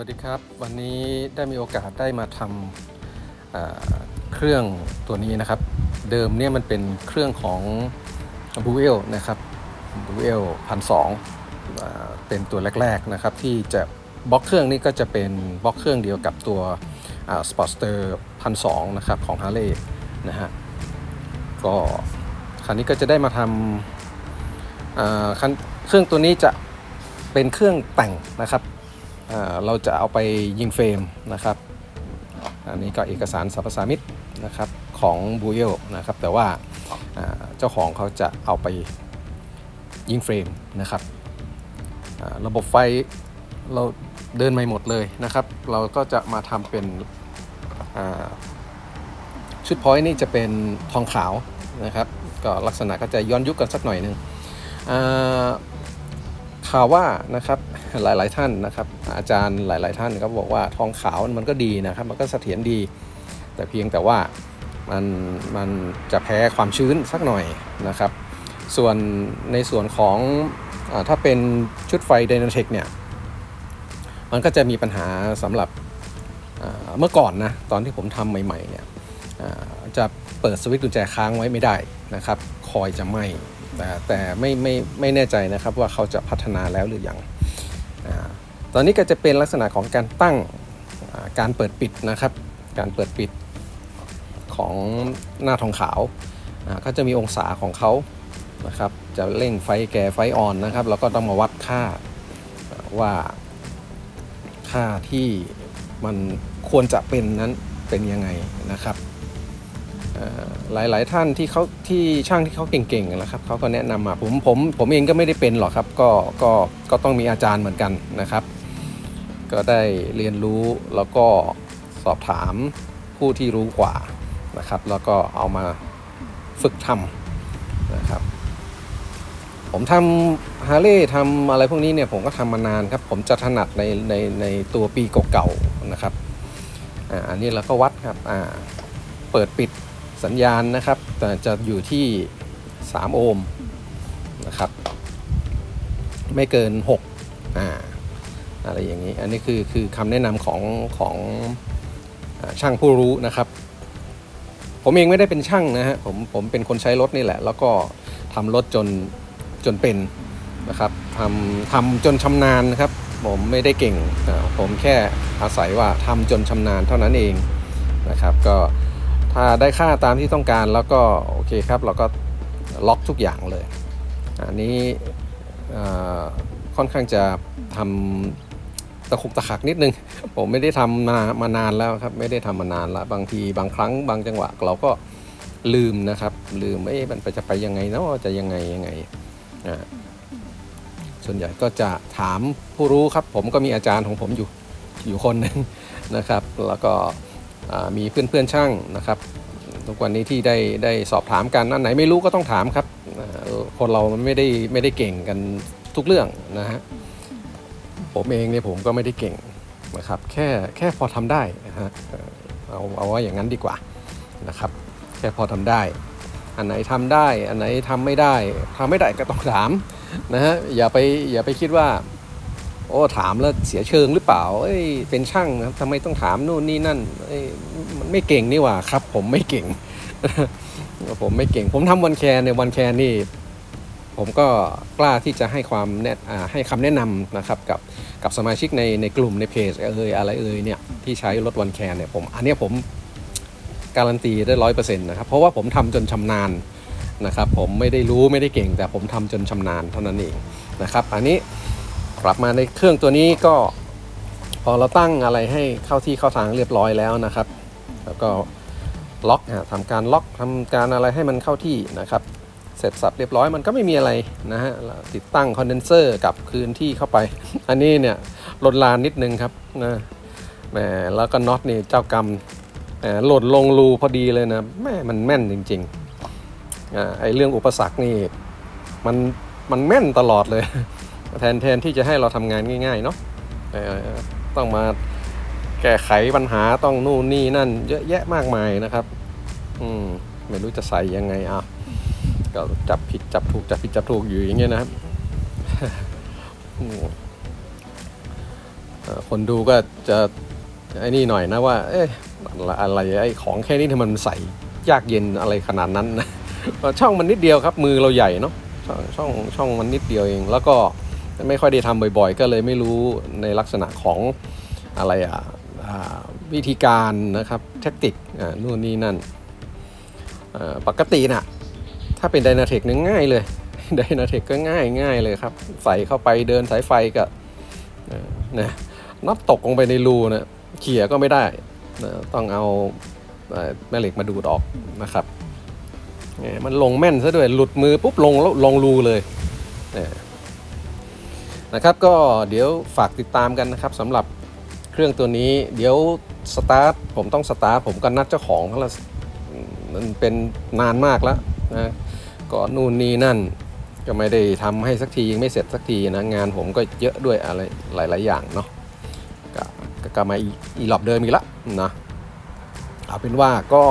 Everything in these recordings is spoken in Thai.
วัสดีครับ วันนี้ได้มีโอกาสได้มาทำเครื่องตัวนี้นะครับ เดิมเนี่ยมันเป็นเครื่องของบูเอลนะครับบูเอลพันสองเป็นตัวแรกๆนะครับที่จะบล็อกเครื่องนี้ก็จะเป็นบล็อกเครื่องเดียวกับตัวสปอร์ตสเตอร์พันสองนะครับของฮาร์เลย์นะฮะก็คันนี้ก็จะได้มาทำเครื่องตัวนี้จะเป็นเครื่องแต่งนะครับ เราจะเอาไปยิงเฟรมนะครับ อันนี้ก็เอกสารสรรพสามิตนะครับของบูเอลนะครับ แต่ว่าอ่าเจ้าของเขาจะเอาไปยิงเฟรมนะครับ ระบบไฟเราเดินไม่หมดเลยนะครับ เราก็จะมาทำเป็นชุดพอยต์นี่จะเป็นทองขาวนะครับ ก็ลักษณะก็จะย้อนยุคกันสักหน่อยหนึ่ง ข่าวว่านะครับหลายๆท่านนะครับ อาจารย์หลาย ๆท่านก็บอกว่าทองขาวมันก็ดีนะครับ มันก็เสถียรดี แต่เพียงแต่ว่ามันมันจะแพ้ความชื้นสักหน่อยนะครับ ส่วนในส่วนของอถ้าเป็นชุดไฟ d y n a t e c เนี่ยมันก็จะมีปัญหาสำหรับเมื่อก่อนนะตอนที่ผมทำใหม่ๆเนี่ยจะเปิดสวิตช์กุญแจค้างไว้ไม่ได้นะครับ คอยจะไหม แต่แต่ไม่ไม่ไม่แน่ใจนะครับว่าเขาจะพัฒนาแล้วหรือยังตอนนี้ก็จะเป็นลักษณะของการตั้งการเปิดปิดนะครับ การเปิดปิดของหน้าทองขาวก็จะมีองศาของเขานะครับจะเร่งไฟแก่ไฟอ่อนนะครับ แล้วก็ต้องมาวัดค่าว่าค่าที่มันควรจะเป็นนั้นเป็นยังไงนะครับ หลายหลายท่านที่เขาที่ช่างที่เขาเก่งๆนะครับเขาก็แนะนำมาผมผมผมเองก็ไม่ได้เป็นหรอกครับก็ก็ก็ต้องมีอาจารย์เหมือนกันนะครับ ก็ได้เรียนรู้แล้วก็สอบถามผู้ที่รู้กว่านะครับ แล้วก็เอามาฝึกทำนะครับ ผมทำฮาร์เลย์ทำอะไรพวกนี้เนี่ยผมก็ทำมานานครับ ผมจะถนัดในในในตัวปีเก่าๆนะครับอ่าอันนี้เราก็วัดครับอ่าเปิดปิด สัญญาณนะครับแต่จะอยู่ที่ 3 โอห์มนะครับ ไม่เกิน 6 อ่าอะไรอย่างนี้ อันนี้คือคือคำแนะนำของของอช่างผู้รู้นะครับ ผมเองไม่ได้เป็นช่างนะฮะผมผมเป็นคนใช้รถนี่แหละ แล้วก็ทำรถจนจนเป็นนะครับทำทำจนชำนาญนะครับ ผมไม่ได้เก่ง ผมแค่อาศัยว่าทำจนชำนาญเท่านั้นเองนะครับ ก็ ถ้าได้ค่าตามที่ต้องการแล้วก็โอเคครับเราก็ล็อกทุกอย่างเลย อันนี้ค่อนข้างจะทำตะคุกตะขักนิดนึง ผมไม่ได้ทำมามานานแล้วครับ ไม่ได้ทำมานานแล้วบางทีบางครั้งบางจังหวะเราก็ลืมนะครับ ลืมเอ๊ะมันจะไปยังไงเนาะจะยังไงยังไงอ่าส่วนใหญ่ก็จะถามผู้รู้ครับ ผมก็มีอาจารย์ของผมอยู่อยู่คนหนึ่งนะครับ แล้วก็ มีเพื่อนเพื่อนช่างนะครับทุกวันนี้ที่ได้ได้สอบถามกันอันไหนไม่รู้ก็ต้องถามครับ คนเรามันไม่ได้ไม่ได้เก่งกันทุกเรื่องนะฮะผมเองเนี่ยผมก็ไม่ได้เก่งนะครับแค่แค่พอทำได้นะฮะเอ่อเอาเอาว่าอย่างนั้นดีกว่านะครับแค่พอทำได้ อันไหนทำได้ อันไหนทำไม่ได้ทำไม่ได้ก็ต้องถามนะฮะอย่าไปอย่าไปคิดว่า โอ้ถามแล้วเสียเชิงหรือเปล่า เอ้ยเป็นช่างนะครับทำไมต้องถามนู่นนี่นั่นเอ้ยมันไม่เก่งนี่หว่าครับ ผมไม่เก่ง ผมไม่เก่ง ผมทำวันแคร์ในวันแคร์นี่ ผมก็กล้าที่จะให้ความแนะให้คำแนะนำนะครับกับกับสมาชิกในในกลุ่มในเพจเอ่ยอะไรเอ่ยเนี่ยที่ใช้รถวันแคร์เนี่ยผมอันนี้ผมการันตีได้ร้อยเปอร์เซ็นต์นะครับเพราะว่าผมทำจนชำนาญนะครับ ผมไม่ได้รู้ไม่ได้เก่ง แต่ผมทำจนชำนาญเท่านั้นเองนะครับ อันนี้ กลับมาในเครื่องตัวนี้ก็พอเราตั้งอะไรให้เข้าที่เข้าทางเรียบร้อยแล้วนะครับ แล้วก็ล็อกอะทำการล็อกทำการอะไรให้มันเข้าที่นะครับ เสร็จสับเรียบร้อยมันก็ไม่มีอะไรนะฮะติดตั้งคอนเดนเซอร์กับคืนที่เข้าไป อันนี้เนี่ยลดลานนิดนึงครับนะแหมแล้วก็น็อตนี่เจ้ากรรมแหล่นลงรูพอดีเลยนะแม่มันแม่นจริงๆอไอเรื่องอุปสรรคนี่มันมันแม่นตลอดเลย แทนแทนที่จะให้เราทำงานง่ายๆเนาะเอ่ต้องมาแก้ไขปัญหาต้องนู่นนี่นั่น เยอะแยะมากมายนะครับ อืมไม่รู้จะใส่ยังไงอะก็จับผิดจับถูกจับผิดจับถูกอยู่อย่างเงี้ยนะครับอืมอ่อคนดูก็จะไอ้นี่หน่อยนะว่า เอ๊ะอะไรไอ้ของแค่นี้ทำไมมันใส่ยากเย็นอะไรขนาดนั้นนะช่องมันนิดเดียวครับ มือเราใหญ่เนาะช่องช่องมันนิดเดียวเองแล้วก็ ไม่ค่อยได้ทำบ่อยๆ ก็เลยไม่รู้ในลักษณะของอะไรอะวิธีการนะครับแท็กติกอ่านู่นนี่นั่นปกติน่ะถ้าเป็นไดนาเทคเนี่ยง่ายเลยไดนาเทคก็ง่ายง่ายเลยครับ ใส่เข้าไปเดินสายไฟก็เอ่นะน็อตตกลงไปในรูนะเขี่ยก็ไม่ได้นะต้องเอาแม่เหล็กมาดูดออกนะครับมมันลงแม่นซะด้วยหลุดมือปุ๊บลงแล้วลงรูเลยเนี่ย นะครับก็เดี๋ยวฝากติดตามกันนะครับสำหรับเครื่องตัวนี้ เดี๋ยวสตาร์ทผมต้องสตาร์ทผมก็นัดเจ้าของเขาละมันเป็นนานมากแล้วนะก็นู่นนี่นั่นก็ไม่ได้ทำให้สักทียังไม่เสร็จสักทีนะงานผมก็เยอะด้วยอะไรหลาย ๆ อย่างเนาะก็กลับมาอีหลอบเดิมอีกละนะเอาเป็นว่าก็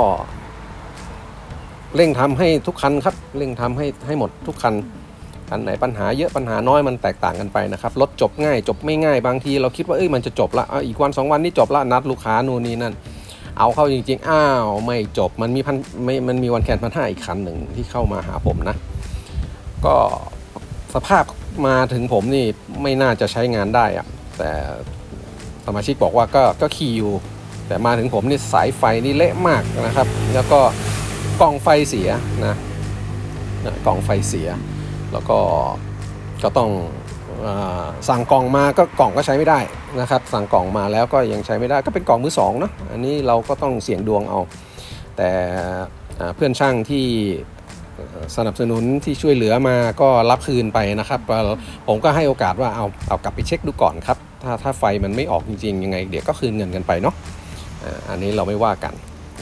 เร่งทำให้ทุกคันครับ เร่งทำให้ให้หมดทุกคัน คันไหนปัญหาเยอะปัญหาน้อยมันแตกต่างกันไปนะครับรถจบง่ายจบไม่ง่ายบางทีเราคิดว่าเอ้ยมันจะจบละอีกวันสองวันนี่จบละนัดลูกค้านู่นนี่นั่นเอาเข้าจริง ๆ อ้าว ไม่จบมันมีพันไม่มันมีวันแคนพันห้าอีกคันหนึ่งที่เข้ามาหาผมนะ ก็สภาพมาถึงผมนี่ไม่น่าจะใช้งานได้อะแต่สมาชิกบอกว่าก็ก็ขี่อยู่ แต่มาถึงผมนี่สายไฟนี่เละมากนะครับ แล้วก็กล่องไฟเสียนะนะกล่องไฟเสีย แล้วก็ก็ต้องอสั่งกล่องมาก็กล่องก็ใช้ไม่ได้นะครับ สั่งกล่องมาแล้วก็ยังใช้ไม่ได้ก็เป็นกล่องมือสองเนาะอันนี้เราก็ต้องเสี่ยงดวงเอา แต่เพื่อนช่างที่สนับสนุนที่ช่วยเหลือมาก็รับคืนไปนะครับ ผมก็ให้โอกาสว่าเอาเอากลับไปเช็คดูก่อนครับ ถ้าถ้าไฟมันไม่ออกจริงๆยังไง เดี๋ยวก็คืนเงินกันไปเนาะอันนี้เราไม่ว่ากัน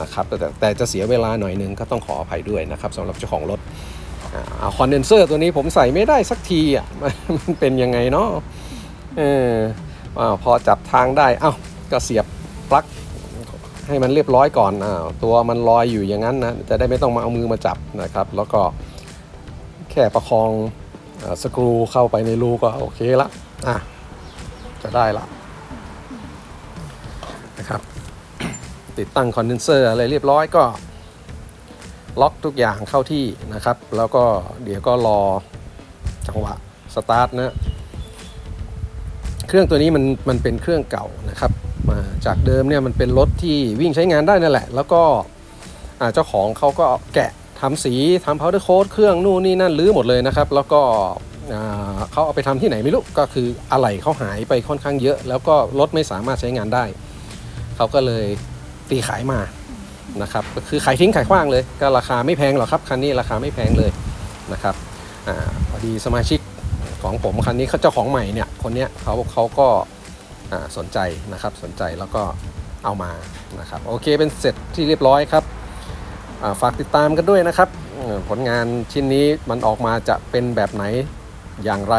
นะครับแต่แต่จะเสียเวลาหน่อยนึงก็ต้องขออภัยด้วยนะครับสำหรับเจ้าของรถ เอาคอนเดนเซอร์ตัวนี้ผมใส่ไม่ได้สักทีอะมันเป็นยังไงเนาะเอออาพอจับทางได้เอ้าก็เสียบปลั๊กให้มันเรียบร้อยก่อนอ้าวตัวมันลอยอยู่อย่างนั้นนะจะได้ไม่ต้องมาเอามือมาจับนะครับ แล้วก็แค่ประคองอสกรูเข้าไปในรูก็โอเคละอะจะได้ละนะครับ ติดตั้งคอนเดนเซอร์อะไรเรียบร้อยก็ ล็อกทุกอย่างเข้าที่นะครับ แล้วก็เดี๋ยวก็รอจังหวะสตาร์ทนะเครื่องตัวนี้มันมันเป็นเครื่องเก่านะครับ มาจากเดิมเนี่ยมันเป็นรถที่วิ่งใช้งานได้นั่นแหละ แล้วก็เจ้าของเขาก็แกะทำสีทำ powder coat เครื่องนู่นนี่นั่นรื้อหมดเลยนะครับ แล้วก็เขาเอาไปทำที่ไหนไม่รู้ ก็คืออะไหล่เขาหายไปค่อนข้างเยอะ แล้วก็รถไม่สามารถใช้งานได้ เขาก็เลยตีขายมา นะครับก็คือขายทิ้งขายขว้างเลย ก็ราคาไม่แพงหรอกครับคันนี้ราคาไม่แพงเลยนะครับอพอดีสมาชิกของผมคันนี้เขาเจ้าของใหม่เนี่ยคนเนี้ยเขาเขาก็สนใจนะครับสนใจแล้วก็เอามานะครับโอเคเป็นเสร็จที่เรียบร้อยครับฝากติดตามกันด้วยนะครับผลงานชิ้นนี้มันออกมาจะเป็นแบบไหนอย่างไร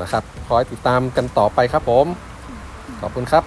นะครับ คอยติดตามกันต่อไปครับผม ขอบคุณครับ